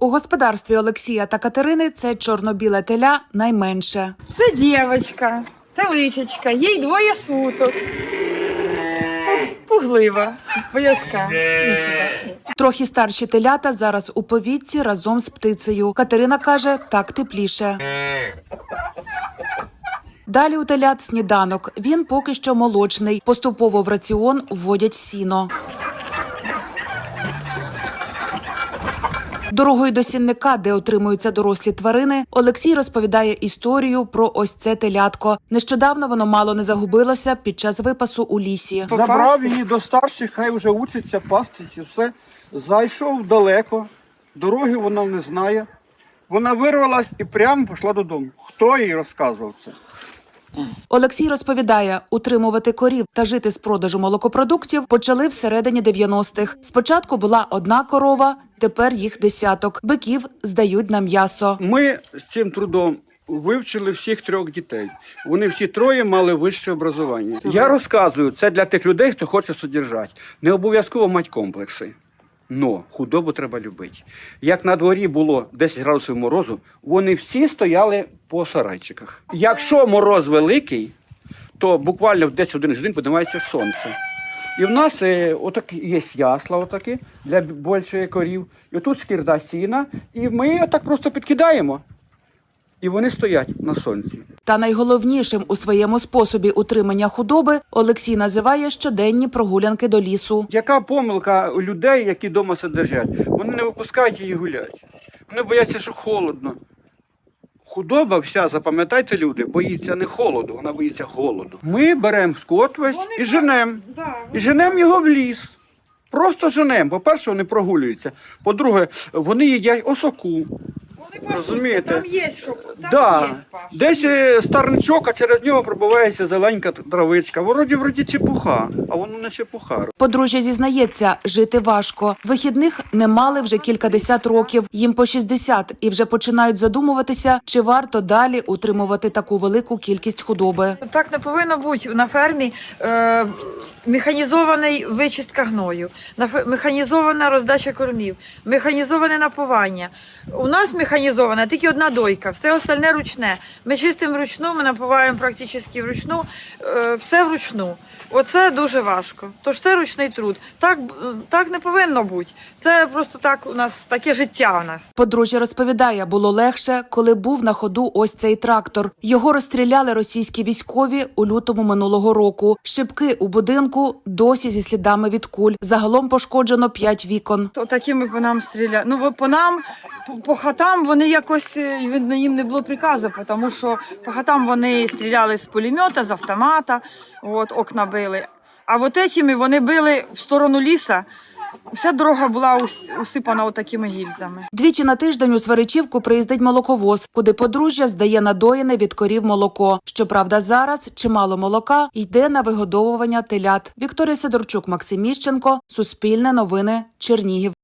У господарстві Олексія та Катерини це чорно-біле теля найменше. Це дівчинка, теличечка, їй двоє суток. Пуглива, боязка. Трохи старші телята зараз у повітці разом з птицею. Катерина каже, так тепліше. Далі у телят сніданок. Він поки що молочний. Поступово в раціон вводять сіно. Дорогою до сінника, де отримуються дорослі тварини, Олексій розповідає історію про ось це телятко. Нещодавно воно мало не загубилося під час випасу у лісі. Забрав її до старших, хай вже учиться пастись і все. Зайшов далеко, дороги вона не знає. Вона вирвалась і прямо пішла додому. Хто їй розказував це? Олексій розповідає, утримувати корів та жити з продажу молокопродуктів почали всередині 90-х. Спочатку була одна корова, тепер їх десяток. Биків здають на м'ясо. Ми з цим трудом вивчили всіх трьох дітей. Вони всі троє мали вище образування. Я розказую це для тих людей, хто хоче содержати. Не обов'язково мати комплекси. Но худобу треба любити. Як на дворі було 10 градусів морозу, вони всі стояли по сарайчиках. Якщо мороз великий, то буквально в 10-11 годин піднімається сонце. І в нас е, отак, є ясла отакі для більшої корів. І тут скірда сіна, і ми отак просто підкидаємо. І вони стоять на сонці. Та найголовнішим у своєму способі утримання худоби Олексій називає щоденні прогулянки до лісу. Яка помилка у людей, які вдома сидять? Вони не випускають її гуляти. Вони бояться, що холодно. Худоба вся, запам'ятайте, люди, боїться не холоду, вона боїться голоду. Ми беремо скот весь і женемо. Да, І женемо його в ліс. Просто женемо. По-перше, вони прогулюються. По-друге, вони їдять осоку. Розумієте? Там є що, да. є. Десь е, старничок, а через нього пробивається зеленька травичка. Вроді вроді чепуха, а воно не чепуха. Подружжя зізнається, жити важко. Вихідних не мали вже кількадесят років. Їм по 60 і вже починають задумуватися, чи варто далі утримувати таку велику кількість худоби. Так не повинно бути на фермі е, механізований вичистка гною, на фе- механізована роздача кормів, механізоване напування. У нас механізована тільки одна дойка, все остальне ручне. Ми чистимо вручну, ми напуваємо практично вручну, е, все вручну. Оце дуже важко. Тож це ручний труд. Так, б- так не повинно бути. Це просто так у нас таке життя у нас. Подружжя розповідає, було легше, коли був на ходу ось цей трактор. Його розстріляли російські військові у лютому минулого року. Шибки у будинку досі зі слідами від куль. Загалом пошкоджено п'ять вікон. То такими по нам стріляли. Ну, ви- по нам, по, хатам вони якось, е, видно, їм не було приказу, тому що по хатам вони стріляли з пулемета, з автомата, от, окна били. А от этими вони били в сторону ліса. Вся дорога була усипана отакими гільзами. Двічі на тиждень у Сваричівку приїздить молоковоз, куди подружжя здає надоїне від корів молоко. Щоправда, зараз чимало молока йде на вигодовування телят. Вікторія Сидорчук, Максим Міщенко, Суспільне новини, Чернігів.